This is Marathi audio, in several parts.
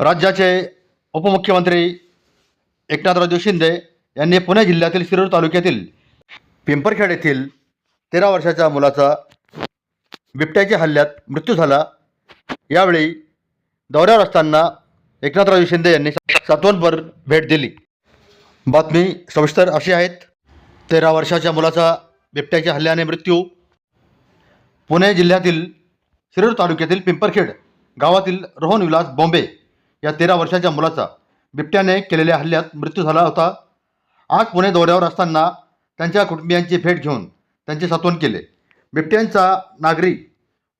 राज्याचे उपमुख्यमंत्री एकनाथरावजी शिंदे यांनी पुणे जिल्ह्यातील शिरूर तालुक्यातील पिंपरखेड येथील तेरा वर्षाच्या मुलाचा बिबट्याच्या हल्ल्यात मृत्यू झाला. यावेळी दौऱ्यावर असताना एकनाथरावजी शिंदे यांनी सातवणभर भेट दिली. बातमी सविस्तर अशी आहेत तेरा वर्षाच्या मुलाचा बिबट्याच्या हल्ल्याने मृत्यू पुणे जिल्ह्यातील शिरूर तालुक्यातील पिंपरखेड गावातील रोहन विलास बॉम्बे या तेरा वर्षाच्या मुलाचा बिबट्याने केलेल्या हल्ल्यात मृत्यू झाला होता. आज पुणे दौऱ्यावर असताना त्यांच्या कुटुंबियांची भेट घेऊन त्यांचे सांत्वन केले. बिबट्यांचा नागरी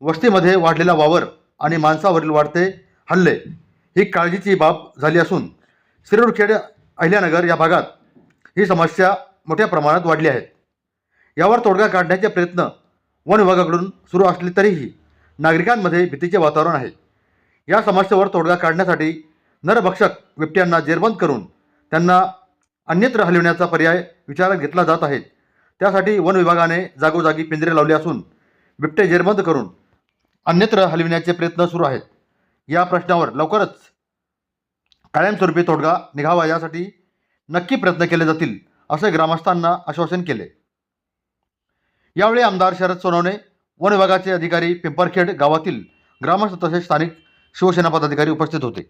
वस्तीमध्ये वाढलेला वावर आणि माणसावरील वाढते हल्ले ही काळजीची बाब झाली असून शिरूरखेड अहिल्यानगर या भागात ही समस्या मोठ्या प्रमाणात वाढली आहे. यावर तोडगा काढण्याचे प्रयत्न वन विभागाकडून सुरू असले तरीही नागरिकांमध्ये भीतीचे वातावरण आहे. या समस्येवर तोडगा काढण्यासाठी नरभक्षक बिबट्यांना जेरबंद करून त्यांना अन्यत्र हलविण्याचा पर्याय विचारात घेतला जात आहे. त्यासाठी वन विभागाने जागोजागी पिंजरे लावले असून बिबटे जेरबंद करून अन्यत्र हलविण्याचे प्रयत्न सुरू आहेत. या प्रश्नावर लवकरच कायमस्वरूपी तोडगा निघावा यासाठी नक्की प्रयत्न केले जातील असे ग्रामस्थांना आश्वासन केले. यावेळी आमदार शरद सोनवणे वन विभागाचे अधिकारी पिंपरखेड गावातील ग्रामस्थ तसेच स्थानिक शिवसेना पदाधिकारी उपस्थित होते.